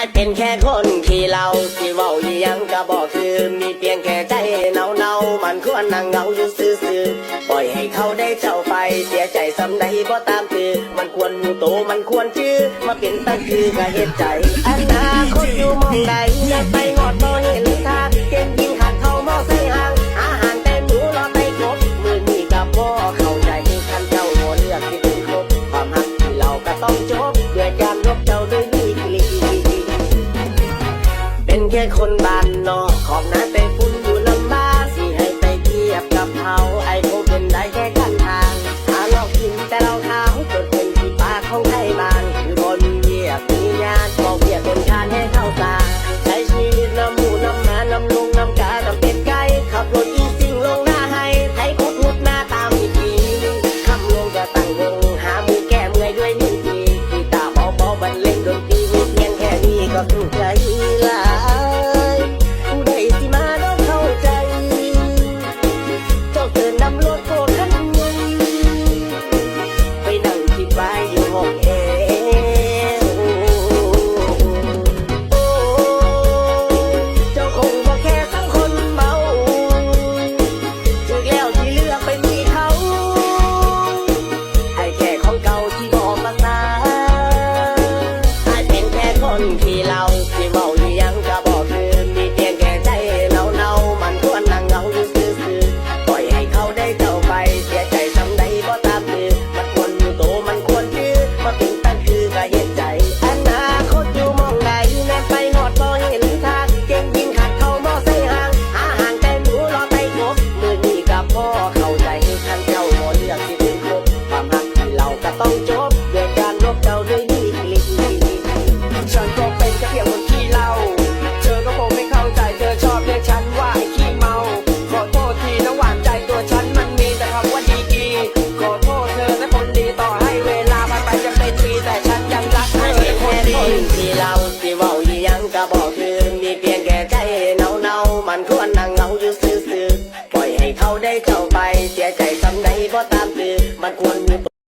ายเป็นแค่คนขี้เหล้าที่เว้าอีหยังก็บอกคือมีเพียงแค่ใจเนาเนามันควรนั่งเหงาอยู่ซื่อๆปล่อยให้เขาได้เจ้าไป เสียใจสำใดก็ตามคือ มันควรมูโตมันควรชื่อมาเป็นตั้งคือกะเห็ดใจอนาคตอยู่มองใดอยากไปงอดบ่ แค่คนบ้านนอกขอบหน้าแต่ฝุ่นอยู่ลำบากสิให้ไปเทียบกับเขาไอ้พวกเป็นได้แค่กันทางหาลอกกินแต่เราเท้าจดเป็นที่ปากของไทยบ้านคือคนเวียกมีงานบอกเวียกเป็นการให้เข้าตาใช้ชีวิตน้ำหมูน้ำหมาน้ำลงน้ำกาน้ำเป็ดไก่ขับรถอีสิ่งลงหน้าให้ไทยคุดหุดหน้าตามอีกทีคำลงจะตั้งวงหามือแก้เมื่อยด้วยนิ้วทีกีตาร์เบาๆบรรเลงดนตรีมีเพียงแค่นี้ก็ถูกใจ คนที่เราที่เมาอยู่ยังก็บอกคือมีเพียงแค่ใจเนาเนามันควรนั่งเหงาอยู่ซื่อๆปล่อยให้เขาได้เจ้าไป เสียใจสำใดก็ตามคือมันควรอยู่โตมันควรยื้อมาเป็นตั้งคือก็เห็นใจอนาคตอยู่มองใดแม่ไปหอดบ่เห็นทางเก่งยิงขัดเขามอใส่ห่างหาห่างแต่หนูรอไปครบมือนี้กับพ่อ นั่งเหงาอยู่ซื่อๆปล่อยให้เขาได้เข้าไป เสียใจทำไดบ่ตามตื่อมันควรมี